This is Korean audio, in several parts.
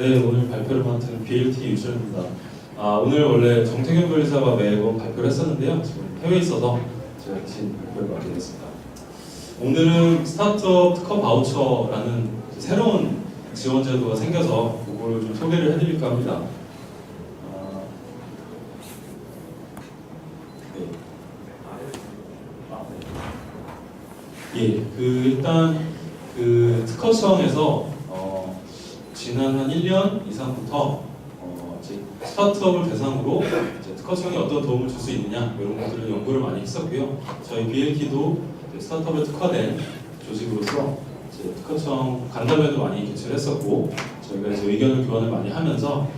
네, 오늘 발표를 맡은 BLT 유철입니다. 아, 오늘 원래 정태균 변리사가 매번 발표를 했었는데요. 지금 해외에 있어서 제가 대신 발표를 맡게 됐습니다. 오늘은 스타트업 특허 바우처라는 새로운 지원 제도가 생겨서 그거를 좀 소개를 해드릴까 합니다. 아, 네. 아, 네. 예, 그 일단 그 특허청에서 어, 지난 한 1년 이상부터 어, 스타트업을 대상으로 특허청이 어떤 도움을 줄 수 있느냐 이런 것들을 연구를 많이 했었고요. 저희 BLT도 스타트업에 특화된 조직으로서 특허청 간담회도 많이 개최를 했었고 저희가 이제 의견을 교환을 많이 하면서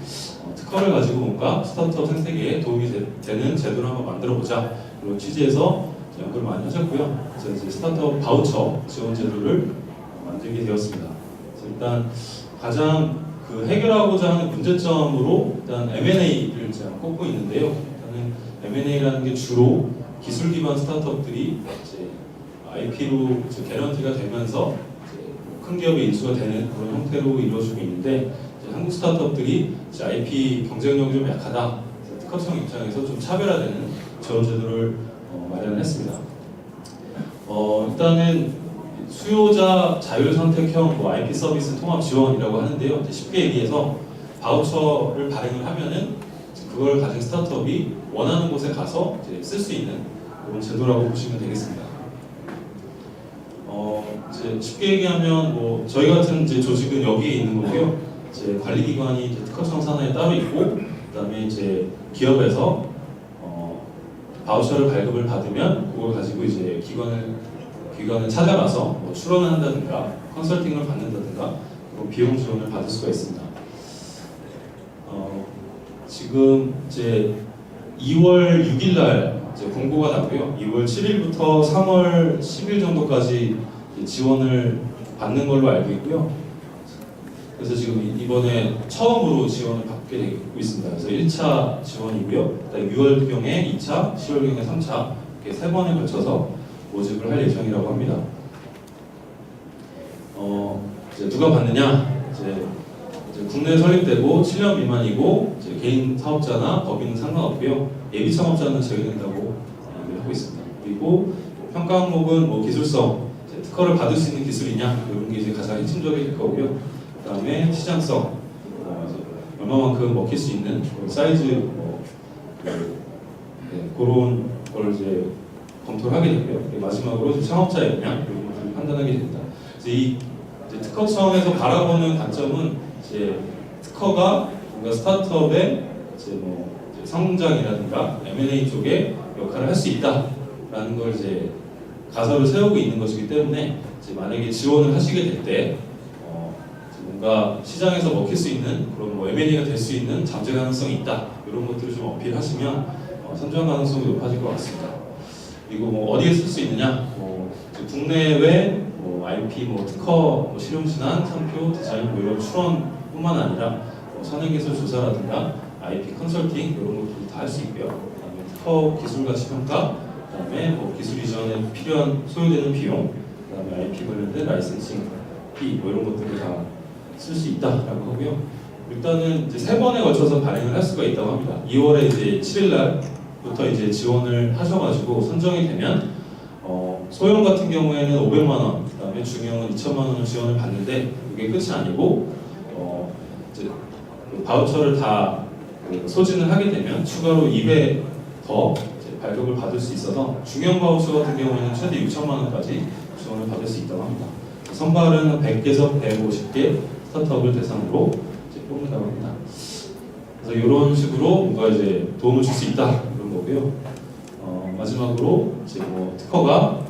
어, 특허를 가지고 뭔가 스타트업 생태계에 도움이 되, 는 제도를 한번 만들어 보자 이런 취지에서 연구를 많이 하셨고요. 그래서 이제 스타트업 바우처 지원 제도를 만들게 되었습니다. 일단 가장 그 해결하고자 하는 문제점으로 일단 M&A를 제가 꼽고 있는데요. 일단은 M&A라는 게 주로 기술 기반 스타트업들이 이제 IP로 개런티가 되면서 이제 큰 기업의 인수가 되는 그런 형태로 이루어지고 있는데 이제 한국 스타트업들이 이제 IP 경쟁력이 좀 약하다. 특허청 입장에서 좀 차별화되는 지원 제도를 어, 마련했습니다. 어, 일단은 수요자 자율 선택형 뭐 IP 서비스 통합 지원이라고 하는데요. 쉽게 얘기해서 바우처를 발행을 하면은 그걸 가진 스타트업이 원하는 곳에 가서 쓸 수 있는 그런 제도라고 보시면 되겠습니다. 어, 이제 쉽게 얘기하면 뭐 저희 같은 이제 조직은 여기에 있는 거고요. 이제 관리기관이 이제 특허청 산하에 따로 있고, 그다음에 이제 기업에서 어, 바우처를 발급을 받으면 그걸 가지고 이제 기관을 기관을 찾아가서 뭐 출원을 한다든가 컨설팅을 받는다든가 그런 비용 지원을 받을 수가 있습니다. 어, 지금 이제 2월 6일 날 이제 공고가 났고요. 2월 7일부터 3월 10일 정도까지 지원을 받는 걸로 알고 있고요. 그래서 지금 이번에 처음으로 지원을 받게 되고 있습니다. 그래서 1차 지원이고요. 그다음에 6월경에 2차, 10월경에 3차 이렇게 세 번에 걸쳐서 모집을 할 예정이라고 합니다. 어, 이제 누가 받느냐? 이제, 이제 국내 설립되고 7년 미만이고 개인 사업자나 법인은 상관없고요. 예비 창업자는 제외된다고 하고 있습니다. 그리고 평가 항목은 뭐 기술성, 특허를 받을 수 있는 기술이냐 이런 게 이제 가장 핵심적일 거고요. 그다음에 시장성, 어, 얼마만큼 먹힐 수 있는 사이즈 뭐 그, 네, 그런 걸 이제 검토를 하게. 그리고 마지막으로 창업자의 역량 이런 것들을 판단하게 됩니다. 그래서 이 이제 특허청에서 바라보는 관점은 이제 특허가 뭔가 스타트업의 이제 뭐 이제 성장이라든가 M&A 쪽에 역할을 할 수 있다라는 걸 이제 가설을 세우고 있는 것이기 때문에 이제 만약에 지원을 하시게 될때 어, 뭔가 시장에서 먹힐 수 있는 그런 뭐 M&A가 될 수 있는 잠재 가능성이 있다 이런 것들을 좀 어필하시면 어, 선정 가능성이 높아질 것 같습니다. 그리고 뭐 어디에 쓸 수 있느냐? 뭐 국내외 뭐 IP, 뭐 특허, 뭐 실용신안, 상표, 디자인 뭐 이런 출원뿐만 아니라 뭐 선행기술 조사라든가 IP 컨설팅 이런 것들도 다 할 수 있고요. 그다음에 특허 기술 가치 평가, 그다음에 뭐 기술 이전에 필요한 소요되는 비용, 그다음에 IP 관련된 라이센싱 피뭐 이런 것들을 다 쓸 수 있다라고 하고요. 일단은 이제 세 번에 걸쳐서 발행을 할 수가 있다고 합니다. 2월에 이제 7일 날 부터 이제 지원을 하셔가지고 선정이 되면 어, 소형 같은 경우에는 500만 원, 그다음에 중형은 2천만 원을 지원을 받는데 그게 끝이 아니고 어, 이제 그 바우처를 다그 소진을 하게 되면 추가로 2배 더 발급을 받을 수 있어서 중형 바우처 같은 경우에는 최대 6천만 원까지 지원을 받을 수 있다고 합니다. 선발은 100개에서 150개 스타트업을 대상으로 뽑는다고 합니다. 그래서 이런 식으로 뭔가 이제 도움을 줄 수 있다 거고요. 어, 마지막으로 이제 뭐 특허가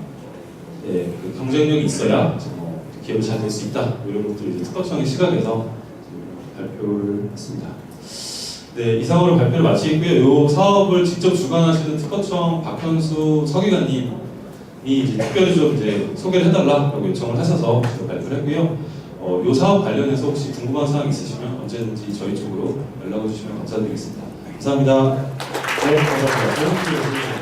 예, 그 경쟁력이 있어야 뭐 기업이 잘 될 수 있다 뭐 이런 것들을 이제 특허청의 시각에서 발표를 했습니다. 네, 이상으로 발표를 마치고요. 이 사업을 직접 주관하시는 특허청 박현수 서기관님이 이제 특별히 좀 이제 소개를 해달라고 요청을 하셔서 발표를 했고요. 어, 이 사업 관련해서 혹시 궁금한 사항 있으시면 언제든지 저희 쪽으로 연락을 주시면 감사드리겠습니다. 감사합니다. 네, 감사합니다.